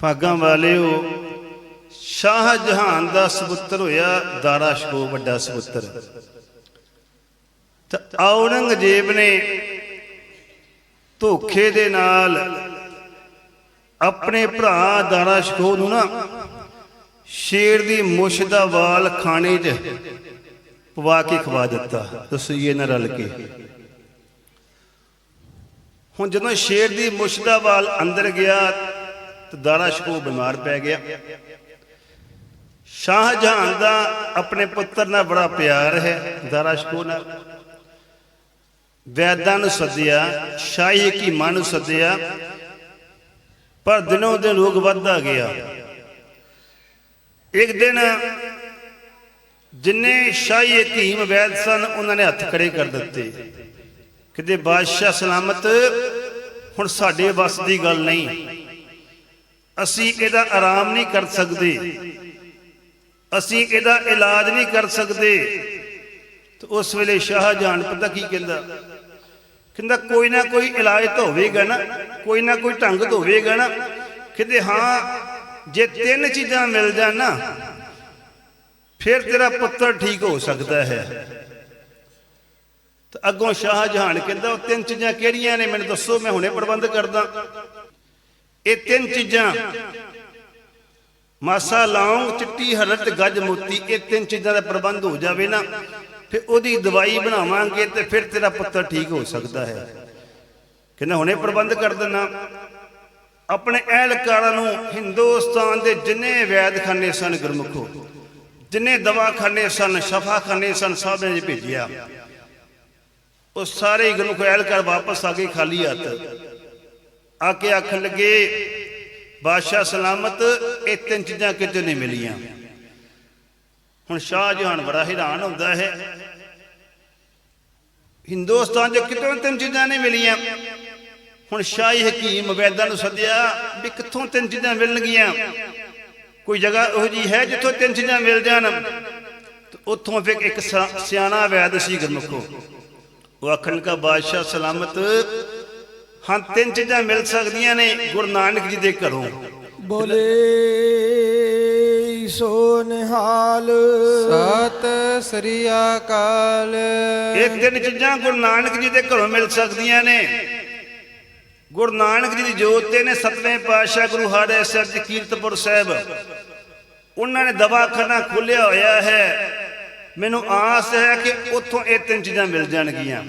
ਭਾਗਾਂ ਵਾਲਿਓ ਸ਼ਾਹ ਜਹਾਨ ਦਾ ਸਪੁੱਤਰ ਹੋਇਆ, ਦਾਰਾ ਸ਼ਕੋ ਵੱਡਾ ਸਪੁੱਤਰ। ਤਾਂ ਔਰੰਗਜ਼ੇਬ ਨੇ ਧੋਖੇ ਦੇ ਨਾਲ ਆਪਣੇ ਭਰਾ ਦਾਰਾ ਸ਼ਕੋ ਨੂੰ ਨਾ ਸ਼ੇਰ ਦੀ ਮੁੱਛ ਦਾ ਵਾਲ ਖਾਣੇ 'ਚ ਪਵਾ ਕੇ ਖਵਾ ਦਿੱਤਾ। ਤਸਈਏ ਨਾਲ ਰਲ ਕੇ। ਹੁਣ ਜਦੋਂ ਸ਼ੇਰ ਦੀ ਮੁੱਛ ਦਾ ਵਾਲ ਅੰਦਰ ਗਿਆ ਤਾਂ ਦਾਰਾ ਸ਼ਕੋ ਬਿਮਾਰ ਪੈ ਗਿਆ। ਸ਼ਾਹ ਜਹਾਨ ਦਾ ਆਪਣੇ ਪੁੱਤਰ ਨਾਲ ਬੜਾ ਪਿਆਰ ਹੈ ਦਾਰਾ ਸ਼ਕੋ ਨਾਲ। ਵੈਦਾਂ ਨੂੰ ਸੱਦਿਆ, ਸ਼ਾਹੀ ਹਕੀਮਾਂ ਨੂੰ ਸੱਦਿਆ, ਪਰ ਦਿਨੋਂ ਦਿਨ ਰੋਗ ਵੱਧਦਾ ਗਿਆ। ਇੱਕ ਦਿਨ ਜਿੰਨੇ ਸ਼ਾਹੀ ਹਕੀਮ ਵੈਦ ਸਨ, ਉਹਨਾਂ ਨੇ ਹੱਥ ਖੜੇ ਕਰ ਦਿੱਤੇ। ਕਿਤੇ ਬਾਦਸ਼ਾਹ ਸਲਾਮਤ, ਹੁਣ ਸਾਡੇ ਵੱਸ ਦੀ ਗੱਲ ਨਹੀਂ। ਅਸੀਂ ਇਹਦਾ ਆਰਾਮ ਨਹੀਂ ਕਰ ਸਕਦੇ। ਅਸੀਂ ਇਹਦਾ ਇਲਾਜ ਨਹੀਂ ਕਰ ਸਕਦੇ। ਤੇ ਉਸ ਵੇਲੇ ਸ਼ਾਹਜਹਾਨ ਪਤਾ ਕੀ ਕਹਿੰਦਾ? ਕਹਿੰਦਾ, ਕੋਈ ਨਾ ਕੋਈ ਇਲਾਜ ਤਾਂ ਹੋਵੇਗਾ ਨਾ। ਕੋਈ ਨਾ ਕੋਈ ਢੰਗ ਤਾਂ ਹੋਵੇਗਾ ਨਾ। ਕਹਿੰਦੇ, ਹਾਂ, ਜੇ ਤਿੰਨ ਚੀਜ਼ਾਂ ਮਿਲ ਜਾਣ ਨਾ, ਫਿਰ ਤੇਰਾ ਪੁੱਤਰ ਠੀਕ ਹੋ ਸਕਦਾ ਹੈ। ਤਾਂ ਅੱਗੋਂ ਸ਼ਾਹਜਹਾਨ ਕਹਿੰਦਾ, ਉਹ ਤਿੰਨ ਚੀਜ਼ਾਂ ਕਿਹੜੀਆਂ ਨੇ? ਮੈਨੂੰ ਦੱਸੋ, ਮੈਂ ਹੁਣੇ ਪ੍ਰਬੰਧ ਕਰਦਾ। ਇਹ ਤਿੰਨ ਚੀਜ਼ਾਂ। ਮਾਸਾ ਲੌਂਗ ਚਿੱਟੀ ਹਰਤ ਗੱਜ, ਮੋਤੀ, ਇਹ ਤਿੰਨ ਚੀਜ਼ਾਂ ਦਾ ਪ੍ਰਬੰਧ ਹੋ ਜਾਵੇ ਨਾ, ਫਿਰ ਉਹਦੀ ਦਵਾਈ ਬਣਾਵਾਂਗੇ ਤੇ ਫਿਰ ਤੇਰਾ ਪੁੱਤਰ ਠੀਕ ਹੋ ਸਕਦਾ ਹੈ। ਕਹਿੰਦਾ ਹੁਣੇ ਪ੍ਰਬੰਧ ਕਰ ਦਿੰਨਾ ਆਪਣੇ ਅਹਿਲਕਾਰਾਂ ਨੂੰ ਹਿੰਦੁਸਤਾਨ ਦੇ ਜਿੰਨੇ ਵੈਦਖਾਨੇ ਸਨ ਗੁਰਮੁਖੋ, ਜਿੰਨੇ ਦਵਾਖਾਨੇ ਸਨ, ਸ਼ਫਾਖਾਨੇ ਸਨ, ਸਭ ਨੇ ਭੇਜਿਆ। ਉਹ ਸਾਰੇ ਗੁਰਮੁਖ ਅਹਿਲਕਾਰ ਵਾਪਸ ਆ ਗਏ ਖਾਲੀ ਹੱਥ। ਆ ਕੇ ਆਖਣ ਲੱਗੇ, ਬਾਦਸ਼ਾਹ ਸਲਾਮਤ, ਇਹ ਤਿੰਨ ਚੀਜ਼ਾਂ ਕਿਤੇ ਨਹੀਂ ਮਿਲੀਆਂ। ਹੁਣ ਸ਼ਾਹਜਹਾਨ ਬੜਾ ਹੈਰਾਨ ਹੁੰਦਾ ਹੈ। ਹਿੰਦੁਸਤਾਨ 'ਚ ਕਿਤੋਂ ਤਿੰਨ ਚੀਜ਼ਾਂ ਨਹੀਂ ਮਿਲੀਆਂ। ਹੁਣ ਸ਼ਾਹੀ ਹਕੀਮ ਵੈਦਾਂ ਨੂੰ ਸੱਦਿਆ ਵੀ ਕਿੱਥੋਂ ਤਿੰਨ ਚੀਜ਼ਾਂ ਮਿਲਣਗੀਆਂ? ਕੋਈ ਜਗ੍ਹਾ ਉਹ ਜੀ ਹੈ ਜਿੱਥੋਂ ਤਿੰਨ ਚੀਜ਼ਾਂ ਮਿਲ ਜਾਣ? ਉੱਥੋਂ ਫਿਰ ਇੱਕ ਸਿਆ- ਸਿਆਣਾ ਵੈਦ ਸੀ ਗੁਰਮੁਖੋ। ਉਹ ਆਖਣ ਕਾ ਬਾਦਸ਼ਾਹ ਸਲਾਮਤ ਹਾਂ ਤਿੰਨ ਚੀਜ਼ਾਂ ਮਿਲ ਸਕਦੀਆਂ ਨੇ ਗੁਰੂ ਨਾਨਕ ਜੀ ਦੇ ਘਰੋਂ। ਬੋਲੇ ਸੋ ਨਿਹਾਲ। ਸਤਿ ਸ੍ਰੀ ਅਕਾਲ। ਇਹ ਤਿੰਨ ਚੀਜ਼ਾਂ ਗੁਰੂ ਨਾਨਕ ਜੀ ਦੇ ਘਰੋਂ ਮਿਲ ਸਕਦੀਆਂ ਨੇ। ਗੁਰੂ ਨਾਨਕ ਜੀ ਦੀ ਜੋਤ ਤੇ ਨੇ ਸਤਵੇਂ ਪਾਤਸ਼ਾਹ ਗੁਰੂ ਹਾੜੇ ਸਾਹਿਬ ਜੀ ਕੀਰਤਪੁਰ ਸਾਹਿਬ। ਉਹਨਾਂ ਨੇ ਦਵਾਖਾਨਾ ਖੋਲਿਆ ਹੋਇਆ ਹੈ। ਮੈਨੂੰ ਆਸ ਹੈ ਕਿ ਉੱਥੋਂ ਇਹ ਤਿੰਨ ਚੀਜ਼ਾਂ ਮਿਲ ਜਾਣਗੀਆਂ।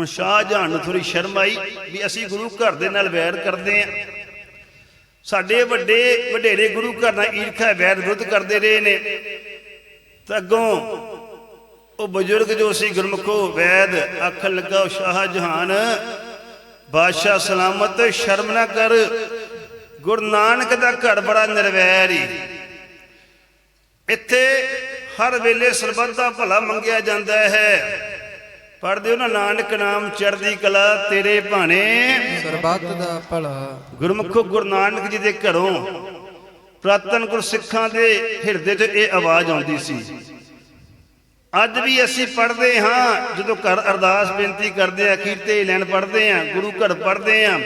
ਹੁਣ ਸ਼ਾਹਜਹਾਨ ਨੂੰ ਥੋੜੀ ਸ਼ਰਮ ਆਈ ਵੀ ਅਸੀਂ ਗੁਰੂ ਘਰ ਦੇ ਨਾਲ ਵੈਰ ਕਰਦੇ ਆਂ ਸਾਡੇ ਵੱਡੇ ਵਡੇਰੇ ਗੁਰੂ ਘਰ ਨਾਲ ਈਰਖਾ, ਵੈਰ ਵਿਰੁੱਧ ਕਰਦੇ ਰਹੇ ਨੇ। ਤਾਂ ਅੱਗੋਂ ਉਹ ਬਜ਼ੁਰਗ ਜੋ ਸੀ ਗੁਰਮੁਖੋ, ਵੈਦ, ਆਖਣ ਲੱਗਾ, ਉਹ ਸ਼ਾਹਜਹਾਨ, ਬਾਦਸ਼ਾਹ ਸਲਾਮਤ, ਸ਼ਰਮ ਨਾ ਕਰ। ਗੁਰੂ ਨਾਨਕ ਦਾ ਘਰ ਬੜਾ ਨਿਰਵੈਰ ਹੀ ਇੱਥੇ ਹਰ ਵੇਲੇ ਸਰਬੱਤ ਦਾ ਭਲਾ ਮੰਗਿਆ ਜਾਂਦਾ ਹੈ। ਪੜਦੇ ਹੋ ਨਾ ਨਾਨਕ ਨਾਮ ਚੜ੍ਹਦੀ ਕਲਾ ਤੇਰੇ ਭਾਣੇ। ਸਰਬੱਤ ਦਾ ਭਲਾ। ਗੁਰਮੁਖੋ ਗੁਰੂ ਨਾਨਕ ਜੀ ਦੇ ਘਰੋਂ ਪ੍ਰਾਤਨ ਗੁਰ ਸਿੱਖਾਂ ਦੇ ਹਿਰਦੇ 'ਚ ਇਹ ਆਵਾਜ਼ ਆਉਂਦੀ ਸੀ। ਅੱਜ ਵੀ ਅਸੀਂ ਪੜ੍ਹਦੇ ਹਾਂ ਜਦੋਂ ਘਰ ਅਰਦਾਸ ਬੇਨਤੀ ਕਰਦੇ ਆ ਕੀਰਤੇ ਲੈਣ ਪੜ੍ਹਦੇ ਆ ਗੁਰੂ ਘਰ ਪੜ੍ਹਦੇ ਆ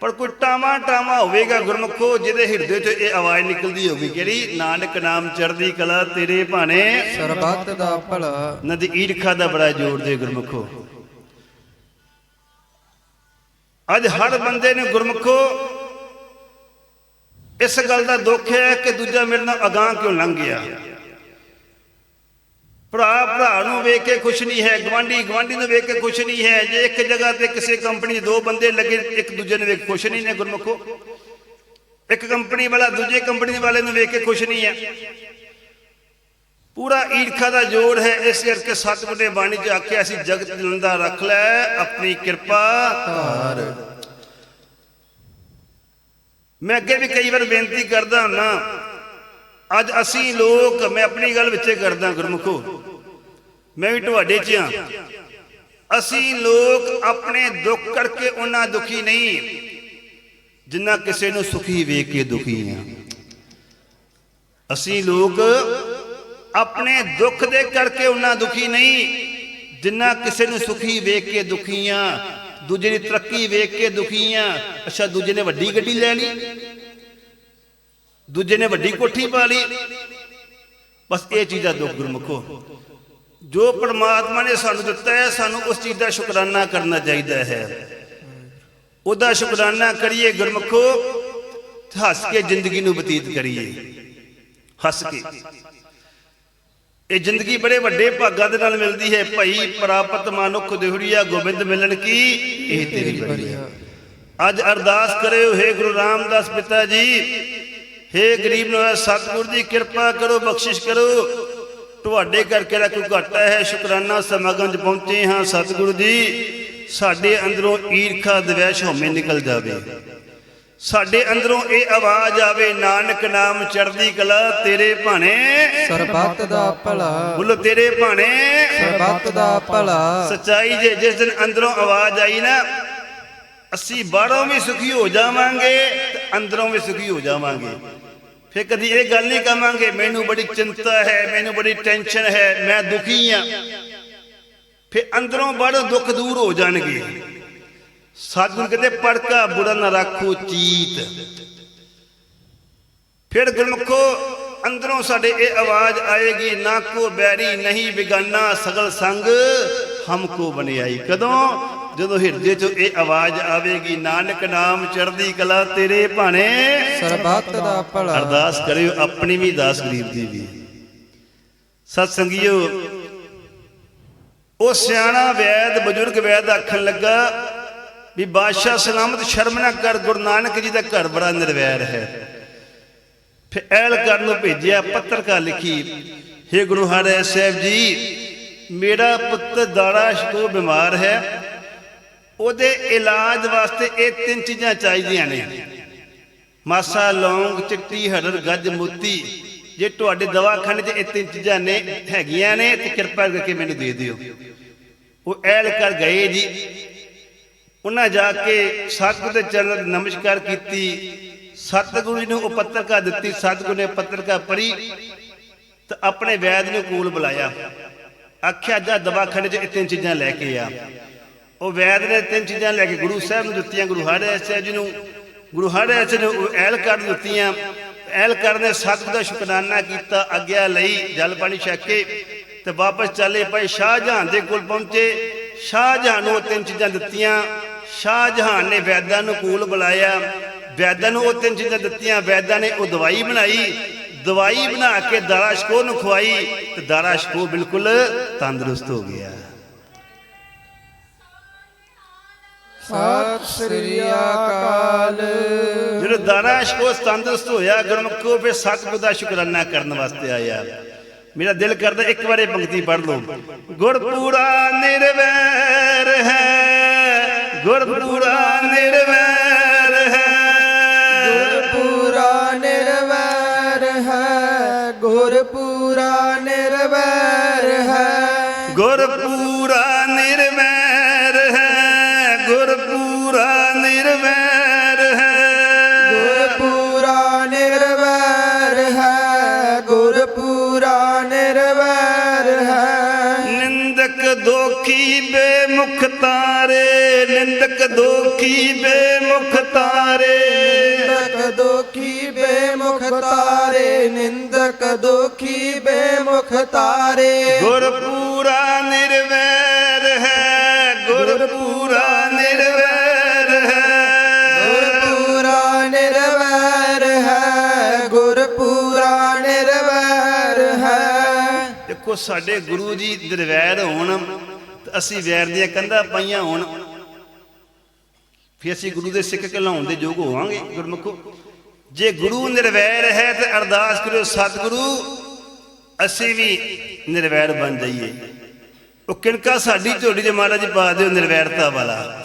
ਪਰ ਕੋਈ ਟਾਵਾ ਟਾਵਾ ਹੋਵੇਗਾ ਗੁਰਮੁਖੋ ਜਿਹਦੇ ਹਿਰਦੇ 'ਚ ਇਹ ਆਵਾਜ਼ ਨਿਕਲਦੀ ਹੋਵੇ ਕਿਹੜੀ ਨਾਨਕ ਨਾਮ ਚੜ੍ਹਦੀ ਕਲਾ ਤੇਰੇ ਭਾਣੇ ਸਰਬੱਤ ਦਾ ਭਲਾ। ਨਦੀ ਈਰਖਾ ਦਾ ਬੜਾ ਜ਼ੋਰ ਦੇ ਗੁਰਮੁਖੋ। ਅੱਜ ਹਰ ਬੰਦੇ ਨੂੰ ਗੁਰਮੁਖੋ ਇਸ ਗੱਲ ਦਾ ਦੁੱਖ ਹੈ ਕਿ ਦੂਜਾ ਮੇਰੇ ਨਾਲ ਅਗਾਹ ਕਿਉਂ ਲੰਘ ਗਿਆ? ਭਰਾ ਭਰਾ ਨੂੰ ਵੇਖ ਕੇ ਖੁਸ਼ ਨਹੀਂ ਹੈ ਗਵਾਂਢੀ ਗਵਾਂਢੀ ਨੂੰ ਵੇਖ ਕੇ ਖੁਸ਼ ਨਹੀਂ ਹੈ। ਜੇ ਇੱਕ ਜਗ੍ਹਾ ਤੇ ਕਿਸੇ ਕੰਪਨੀ 'ਚ ਦੋ ਬੰਦੇ ਲੱਗੇ, ਇੱਕ ਦੂਜੇ ਨੂੰ ਵੇਖ ਖੁਸ਼ ਨਹੀਂ ਨੇ ਗੁਰਮੁਖੋ। ਇੱਕ ਕੰਪਨੀ ਵਾਲਾ ਦੂਜੇ ਕੰਪਨੀ ਵਾਲੇ ਨੂੰ ਵੇਖ ਕੇ ਖੁਸ਼ ਨਹੀਂ ਹੈ। ਪੂਰਾ ਈਰਖਾ ਦਾ ਜੋੜ ਹੈ, ਇਸ ਕਰਕੇ ਸਤਿਗੁਰ ਨੇ ਬਾਣੀ ਚ ਆਖਿਆ ਸੀ ਜਗਤ ਜਲੰਦਾ ਰੱਖ ਲੈ, ਆਪਣੀ ਕਿਰਪਾ ਧਾਰ। ਮੈਂ ਅੱਗੇ ਵੀ ਕਈ ਵਾਰ ਬੇਨਤੀ ਕਰਦਾ ਹੁੰਨਾ ਅੱਜ ਅਸੀਂ ਲੋਕ, ਮੈਂ ਆਪਣੀ ਗੱਲ ਵਿੱਚੇ ਕਰਦਾ ਗੁਰਮੁਖੋ। ਮੈਂ ਵੀ ਤੁਹਾਡੇ ਚ ਆ ਅਸੀਂ ਲੋਕ ਆਪਣੇ ਦੁੱਖ ਕਰਕੇ ਉਹਨਾਂ ਦੁਖੀ ਨਹੀਂ। ਜਿੰਨਾ ਕਿਸੇ ਨੂੰ ਸੁਖੀ ਵੇਖ ਕੇ ਦੁਖੀ ਆ ਅਸੀਂ ਲੋਕ ਆਪਣੇ ਦੁੱਖ ਦੇ ਕਰਕੇ ਉਹਨਾਂ ਦੁਖੀ ਨਹੀਂ। ਜਿੰਨਾ ਕਿਸੇ ਨੂੰ ਸੁਖੀ ਵੇਖ ਕੇ ਦੁਖੀ ਦੁਖੀਆਂ ਦੂਜੇ ਦੀ ਤਰੱਕੀ ਵੇਖ ਕੇ ਦੁਖੀ ਦੁਖੀਆਂ ਅੱਛਾ, ਦੂਜੇ ਨੇ ਵੱਡੀ ਗੱਡੀ ਲੈ ਲਈ। ਦੂਜੇ ਨੇ ਵੱਡੀ ਕੋਠੀ ਪਾ ਲਈ। ਬਸ ਇਹ ਚੀਜ਼ਾਂ ਦੁੱਖ ਗੁਰਮੁਖੋ। ਜੋ ਪਰਮਾਤਮਾ ਨੇ ਸਾਨੂੰ ਦਿੱਤਾ ਹੈ, ਸਾਨੂੰ ਉਸ ਚੀਜ਼ ਦਾ ਸ਼ੁਕਰਾਨਾ ਕਰਨਾ ਚਾਹੀਦਾ ਹੈ। ਉਹਦਾ ਸ਼ੁਕਰਾਨਾ ਕਰੀਏ ਗੁਰਮੁਖੋ, ਹੱਸ ਕੇ ਜ਼ਿੰਦਗੀ ਨੂੰ ਬਤੀਤ ਕਰੀਏ। ਹੱਸ ਕੇ। ਇਹ ਜ਼ਿੰਦਗੀ ਬੜੇ ਵੱਡੇ ਭਾਗਾਂ ਦੇ ਨਾਲ ਮਿਲਦੀ ਹੈ। ਭਈ ਪ੍ਰਾਪਤ ਮਨੁੱਖ ਦੇਹੁਰੀਆ, ਗੋਬਿੰਦ ਮਿਲਣ ਕੀ? ਇਹ ਤੇਰੀ ਬੜੀ ਅੱਜ ਅਰਦਾਸ ਕਰਿਓ, ਹੈ ਗੁਰੂ ਰਾਮਦਾਸ ਪਿਤਾ ਜੀ ਹੈ ਗਰੀਬ ਨਵਾਜ ਸਤਿਗੁਰ ਦੀ ਕਿਰਪਾ ਕਰੋ ਬਖਸ਼ਿਸ਼ ਕਰੋ। ਤੁਹਾਡੇ ਕਰਕੇ ਦਾ ਕੋਈ ਘਾਟਾ ਹੈ? ਸ਼ੁਕਰਾਨਾ ਸਮਾਗਮ 'ਚ ਪਹੁੰਚੇ ਹਾਂ ਸਤਿਗੁਰੂ ਜੀ। ਸਾਡੇ ਅੰਦਰੋਂ ਈਰਖਾ ਦਵੈਸ਼ ਹਉਮੈ ਨਿਕਲ ਜਾਵੇ। ਸਾਡੇ ਅੰਦਰੋਂ ਇਹ ਆਵਾਜ਼ ਆਵੇ ਨਾਨਕ ਨਾਮ ਚੜ੍ਹਦੀ ਕਲਾ ਤੇਰੇ ਭਾਣੇ। ਸਰਬੱਤ ਦਾ ਭਲਾ। ਬੋਲੋ ਤੇਰੇ ਭਾਣੇ। ਸਰਬੱਤ ਦਾ ਭਲਾ। ਸਚਾਈ ਜੇ ਜਿਸ ਦਿਨ ਅੰਦਰੋਂ ਆਵਾਜ਼ ਆਈ ਨਾ ਅਸੀਂ ਬਾਹਰੋਂ ਵੀ ਸੁਖੀ ਹੋ ਜਾਵਾਂਗੇ ਤੇ ਅੰਦਰੋਂ ਵੀ ਸੁਖੀ ਹੋ ਜਾਵਾਂਗੇ। ਫਿਰ ਕਦੀ ਇਹ ਗੱਲ ਨਹੀਂ ਕਵਾਂਗੇ, ਮੈਨੂੰ ਬੜੀ ਚਿੰਤਾ ਹੈ, ਮੈਨੂੰ ਬੜੀ ਟੈਨਸ਼ਨ ਹੈ, ਮੈਂ ਦੁਖੀ ਹਾਂ। ਫਿਰ ਅੰਦਰੋਂ ਬਾਹਰੋਂ ਦੁੱਖ ਦੂਰ ਹੋ ਜਾਣਗੇ। ਸਾਧੂ ਕਹਿੰਦੇ ਪੜਕਾ ਬੁਰਾ ਨਾ ਰੱਖੋ ਚੀਤ। ਫਿਰ ਗੁਰਮੁਖੋ, ਅੰਦਰੋਂ ਸਾਡੇ ਇਹ ਆਵਾਜ਼ ਆਏਗੀ, ਨਾ ਕੋ ਬੈਰੀ ਨਹੀਂ ਬਿਗਾਨਾ, ਸਗਲ ਸੰਗ ਹਮਕੋ ਬਣਾਈ ਕਦੋਂ? ਜਦੋਂ ਹਿਰਦੇ ਚੋਂ ਇਹ ਆਵਾਜ਼ ਆਵੇਗੀ, ਨਾਨਕ ਨਾਮ ਚੜ੍ਹਦੀ ਕਲਾ ਤੇਰੇ ਭਾਣੇ। ਸਰਬੱਤ ਦਾ ਭਲਾ। ਅਰਦਾਸ ਕਰਿਓ, ਆਪਣੀ ਵੀ ਦਾਸ ਗਰੀਬ ਦੀ ਵੀ। ਸਤ ਸੰਗਿਓ, ਉਹ ਸਿਆਣਾ ਵੈਦ, ਬਜ਼ੁਰਗ ਵੈਦ ਆਖਣ ਲੱਗਾ ਵੀ ਬਾਦਸ਼ਾਹ ਸਲਾਮਤ ਸ਼ਰਮ ਨਾ ਕਰ, ਗੁਰੂ ਨਾਨਕ ਜੀ ਦਾ ਘਰ ਬੜਾ ਨਿਰਵੈਰ ਹੈ। ਫਿਰ ਐਲ ਕਰਨ ਨੂੰ ਭੇਜਿਆ, ਪੱਤਰਕਾਰ ਲਿਖੀ हे ਗੁਰੂ ਹਰਿ ਸਾਹਿਬ ਜੀ, ਮੇਰਾ ਪੁੱਤ ਦਾਰਾ ਸ਼ਕੋ ਬਿਮਾਰ ਹੈ। ਉਹਦੇ ਇਲਾਜ ਵਾਸਤੇ ਇਹ ਤਿੰਨ ਚੀਜ਼ਾਂ ਚਾਹੀਦੀਆਂ ਨੇ। ਮਾਸਾ ਲੌਂਗ ਚਿੱਟੀ ਹਰੜ ਗੱਜ ਮੋਤੀ। ਜੇ ਤੁਹਾਡੇ ਦਵਾਖਾਨੇ 'ਚ ਇਹ ਤਿੰਨ ਚੀਜ਼ਾਂ ਨੇ, ਹੈਗੀਆਂ ਨੇ, ਤੇ ਕਿਰਪਾ ਕਰਕੇ ਮੈਨੂੰ ਦੇ ਦਿਓ। ਉਹ ਐਲ ਕਰ ਗਏ ਜੀ। ਉਹਨਾਂ ਜਾ ਕੇ ਸਤਿਗੁਰ ਦੇ ਚਰਨ ਨਮਸਕਾਰ ਕੀਤੀ। ਸਤਿਗੁਰੂ ਜੀ ਨੂੰ ਉਹ ਪੱਤਰਕਾ ਦਿੱਤੀ। ਸਤਿਗੁਰੂ ਨੇ ਪੱਤਰਕਾ ਪੜ੍ਹੀ ਤੇ ਆਪਣੇ ਵੈਦ ਨੂੰ ਕੋਲ ਬੁਲਾਇਆ। ਆਖਿਆ, ਜਾ ਦਵਾਖਾਨੇ 'ਚ ਇਹ ਤਿੰਨ ਚੀਜ਼ਾਂ ਲੈ ਕੇ ਆ। ਉਹ ਵੈਦ ਨੇ ਤਿੰਨ ਚੀਜ਼ਾਂ ਲੈ ਕੇ ਗੁਰੂ ਸਾਹਿਬ ਨੂੰ ਦਿੱਤੀਆਂ, ਗੁਰੂ ਹਰਿ ਸਾਹਿਬ ਜੀ ਨੂੰ। ਗੁਰੂ ਹਰਿ ਐਲ ਕਰ ਦਿੱਤੀਆਂ। ਐਲ ਕਰ ਨੇ ਸਤਿਗੁਰ ਦਾ ਸ਼ੁਕਰਾਨਾ ਕੀਤਾ, ਆਗਿਆ ਲਈ ਜਲ ਪਾਣੀ ਛਕ ਕੇ ਤੇ ਵਾਪਸ ਚੱਲੇ ਪਏ ਸ਼ਾਹਜਹਾਨ ਦੇ ਕੋਲ ਪਹੁੰਚੇ। ਸ਼ਾਹਜਹਾਨ ਨੂੰ ਉਹ ਤਿੰਨ ਚੀਜ਼ਾਂ ਦਿੱਤੀਆਂ। ਸ਼ਾਹਜਹਾਨ ਨੇ ਵੈਦਾਂ ਨੂੰ ਕੋਲ ਬੁਲਾਇਆ। ਵੈਦਾਂ ਨੂੰ ਉਹ ਤਿੰਨ ਚੀਜ਼ਾਂ ਦਿੱਤੀਆਂ। ਵੈਦਾਂ ਨੇ ਉਹ ਦਵਾਈ ਬਣਾਈ। ਦਵਾਈ ਬਣਾ ਕੇ ਦਾਰਾ ਸ਼ਕੋ ਨੂੰ ਖਵਾਈ ਤੇ ਦਾਰਾ ਸ਼ਕੋ ਬਿਲਕੁਲ ਤੰਦਰੁਸਤ ਹੋ ਗਿਆ। ਸਤਿ ਸ੍ਰੀ ਅਕਾਲ। ਜਦੋਂ ਦਾਰਾ ਸ਼ਕੋ ਤੰਦਰੁਸਤ ਹੋਇਆ ਗੁਰਮੁਖੋ ਫਿਰ ਸਤਿਗੁਰ ਦਾ ਸ਼ੁਕਰਾਨਾ ਕਰਨ ਵਾਸਤੇ ਆਇਆ। ਮੇਰਾ ਦਿਲ ਕਰਦਾ ਇੱਕ ਵਾਰੇ ਪੰਕਤੀ ਪੜ੍ਹ ਲਓ। ਗੁਰਪੂਰਾ ਨਿਰਵੈਰ ਹੈ ਗੁਰਪੂਰਾ ਨਿਰਵੈਰ ਹੈ। ਗੁਰਪੂਰਾ ਨਿਰਵੈਰ ਹੈ ਗੁਰਪੂਰਾ ਨਿਰਵੈਰ ਹੈ। ਗੁਰਪੂਰਾ ਨਿਰਵੈਰ ਹੈ। ਨਿੰਦਕ ਦੋਖੀ ਬੇਮੁਖ ਤਾਰੇ ਨਿੰਦਕ ਦੋਖੀ ਬੇਮੁਖ ਤਾਰੇ। ਨਿੰਦਕ ਦੋਖੀ ਬੇਮੁਖ ਤਾਰੇ ਨਿੰਦਕ ਦੋਖੀ ਬੇਮੁਖ ਤਾਰੇ। ਗੁਰਪੂਰਾ ਨਿਰਵੈਰ ਹੈ ਗੁਰਪੂਰਾ ਨਿਰਵੈਰ ਹੈ ਸਾਡੇ ਗੁਰੂ ਜੀ ਨਿਰਵੈਰ ਹੋਣ ਅਸੀਂ ਵੈਰ ਦੀਆਂ ਕੰਧਾਂ ਪਾਈਆਂ ਹੋਣ। ਫਿਰ ਅਸੀਂ ਗੁਰੂ ਦੇ ਸਿੱਖ ਕਹਿਲਾਉਣ ਦੇ ਯੋਗ ਹੋਵਾਂਗੇ, ਗੁਰਮੁਖੋ। ਜੇ ਗੁਰੂ ਨਿਰਵੈਰ ਹੈ ਤੇ ਅਰਦਾਸ ਕਰਿਓ, ਸਤਿਗੁਰੂ, ਅਸੀਂ ਵੀ ਨਿਰਵੈਰ ਬਣ ਜਾਈਏ। ਉਹ ਕਿਣਕਾ ਸਾਡੀ ਝੋਲੀ ਦੇ ਮਹਾਰਾਜ ਪਾ ਦਿਓ ਨਿਰਵੈਰਤਾ ਵਾਲਾ।